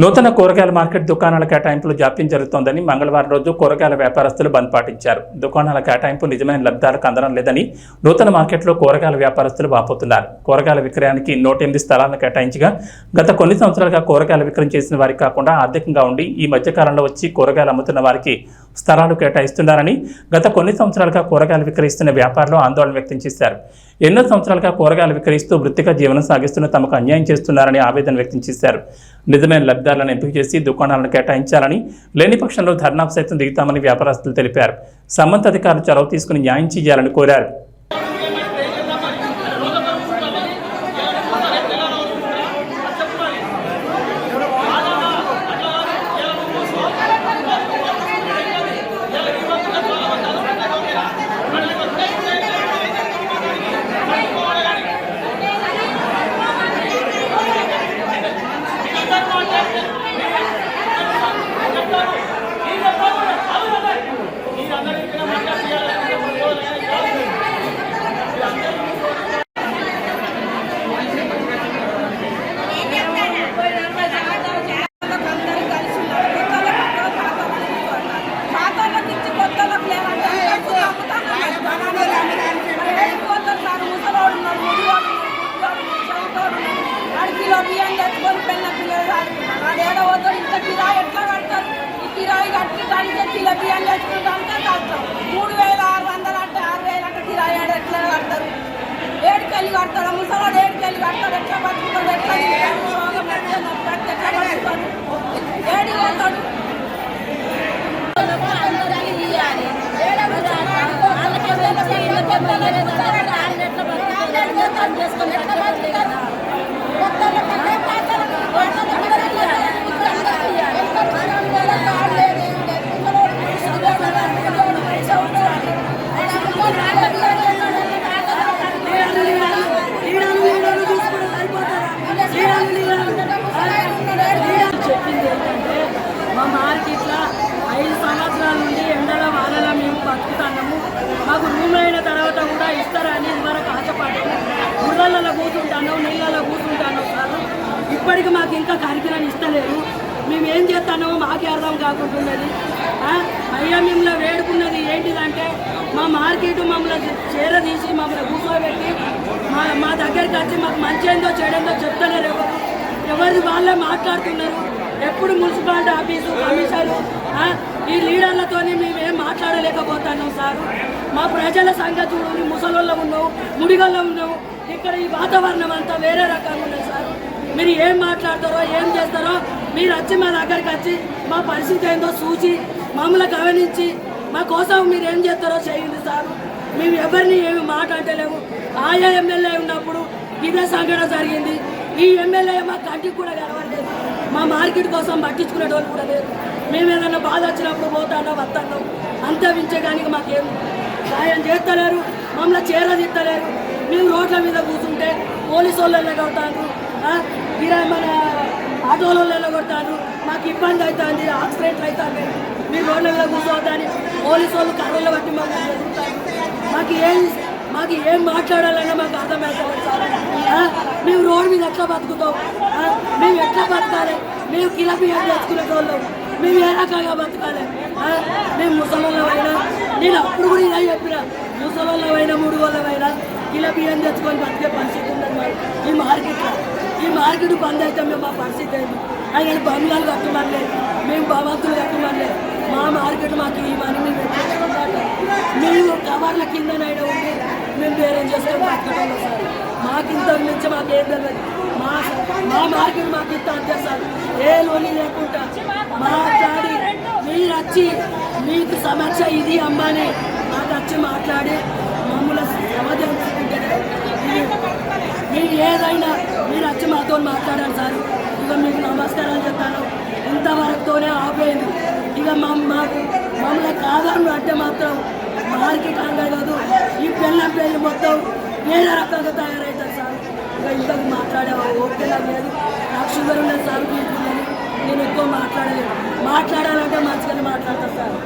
నూతన కూరగాయల మార్కెట్ దుకాణాల కేటాయింపులు జాప్యం జరుగుతోందని మంగళవారం రోజు కూరగాయల వ్యాపారస్తులు బంద్ పాటించారు. దుకాణాల కేటాయింపు నిజమైన లబ్ధాలకు అందడం లేదని నూతన మార్కెట్లో కూరగాయల వ్యాపారస్తులు వాపోతున్నారు. కూరగాయల విక్రయానికి నూట ఎనిమిది స్థలాలను కేటాయించగా గత కొన్ని సంవత్సరాలుగా కూరగాయల విక్రయం చేసిన వారికి కాకుండా ఆర్థికంగా ఉండి ఈ మధ్యకాలంలో వచ్చి కూరగాయలు అమ్ముతున్న వారికి స్థలాలు కేటాయిస్తున్నారని గత కొన్ని సంవత్సరాలుగా కూరగాయలు విక్రయిస్తున్న వ్యాపారులు ఆందోళన వ్యక్తం చేశారు. ఎన్నో సంవత్సరాలుగా కూరగాయలు విక్రయిస్తూ వృత్తిగా జీవనం సాగిస్తున్న తమకు అన్యాయం చేస్తున్నారని ఆవేదన వ్యక్తం చేశారు. నిజమైన లబ్ధాలను ఎంపిక చేసి దుకాణాలను కేటాయించాలని లేని పక్షంలో ధర్నాకు సైతం దిగుతామని వ్యాపారస్తులు తెలిపారు. సంబంధిత అధికారులు చొరవ తీసుకుని న్యాయం చేయాలని కోరారు. కడతాడు ముసలాడు ఏడుకెళ్ళి కడతాడు ఎట్లా పట్టుకుంటాడు ఎట్లా తింటాడు? రోగం ఇప్పటికి మాకు ఇంకా కరికిరని ఇస్తలేరు. మేము ఏం చేస్తానో మాకే అర్థం కాకుంటున్నది. అయ్యా మిమ్మల్ని వేడుకున్నది ఏంటిదంటే మా మార్కెట్ మమ్మల్ని చేరదీసి మమ్మల్ని కూర్చోబెట్టి మా మా దగ్గరికి వచ్చి మాకు మంచి ఏందో చేయడంతో చెప్తలేరు ఎవరు. ఎవరిది వాళ్ళే మాట్లాడుతున్నారు. ఎప్పుడు మున్సిపాలిటీ ఆఫీసు కమిషనరు ఈ లీడర్లతోని మేమేం మాట్లాడలేకపోతున్నాం సార్. మా ప్రజల సంగతి చూడండి ముసలోళ్ళ ఉన్నావు ముడిగల్లో ఉన్నావు. ఇక్కడ ఈ వాతావరణం అంతా వేరే రకంగా ఉన్నది సార్. మీరు ఏం మాట్లాడతారో ఏం చేస్తారో మీరు వచ్చి మా దగ్గరికి వచ్చి మా పరిస్థితి ఏందో చూసి మమ్మల్ని గమనించి మా కోసం మీరు ఏం చేస్తారో చేయండి సార్. మేము ఎవరిని ఏమి మాట అంటలేము. ఆయా ఎమ్మెల్యే ఉన్నప్పుడు ఇదే సంఘటన జరిగింది. ఈ ఎమ్మెల్యే మా కంటికి కూడా కనబడలేదు. మా మార్కెట్ కోసం పట్టించుకునే వాళ్ళు కూడా లేదు మేము ఏదైనా బాధ వచ్చినప్పుడు పోతానో వస్తానో అంతా వించడానికి మాకేం సాయం చేస్తలేరు మమ్మల్ని చేరదిత్తలేరు మేము రోడ్ల మీద కూర్చుంటే పోలీసు వాళ్ళు ఎలాగవుతాను ఇలా మన ఆటోలలో వెళ్ళగొడతాను మాకు ఇబ్బంది అవుతుంది యాక్సిడెంట్లు అవుతుంది. మీరు రోడ్లలో కూర్చోవద్దని పోలీసు వాళ్ళు కర్రలు బట్టి మాకు మాకు ఏం మాకు ఏం మాట్లాడాలన్నా మాకు అర్థమవుతుంది సార్. మేము రోడ్డు మీద ఎట్లా బతుకుతాం? మేము ఎట్లా బతకాలి? మేము కిలో తెచ్చుకునే వాళ్ళం. మేము ఏ రకంగా బతకాలి? మేము మేము అయినా నేను అప్పుడు కూడా ఇలా చెప్పిన ముసలోళ్ళమైనా మూడు వాళ్ళమైనా కిలో బియ్యం తెచ్చుకొని బతికే పని ఉన్నది మరి ఈ మార్కెట్లో ఈ మార్కెట్ బంద్ అయితే మేము మా పరిస్థితి అయింది ఆయన బంగ్లాలు కట్టమనిలే మేము భవంతులు కట్టమనిలే మా మార్కెట్ మాకు ఈ మేము మేము కవర్ల కిందనైనా ఉండి మేము బేరం చేసుకొని బతకడం సార్. మాకింత నుంచి మాకేం తెలియదు. మా మా మార్కెట్ మాకు ఇంత అంతే సార్. ఏ లోని లేకుండా మాట్లాడి మీరు వచ్చి మీకు సమస్య ఇది అమ్మని మాకు వచ్చి మాట్లాడి మమ్మల్ని సమాధానం తీసుకుంటే మీరు ఏదైనా మీరు వచ్చి మాట్లాడాలి సార్. ఇక మీకు నమస్కారాలు చెప్తాను. ఇంతవరకుతోనే ఆపేయండి. ఇక మా మాకు మమ్మల్ని కాదని అంటే మాత్రం మార్కెట్ అంగా కాదు ఈ పెళ్ళం పెళ్ళి మొత్తం వేరే రకంగా తయారవుతారు సార్. ఇక ఇంతకు మాట్లాడే ఓకే లేదు. నాకు షుగర్ ఉన్నది సార్ నేను ఎక్కువ మాట్లాడలేదు మాట్లాడాలంటే మంచిగానే మాట్లాడతాను సార్.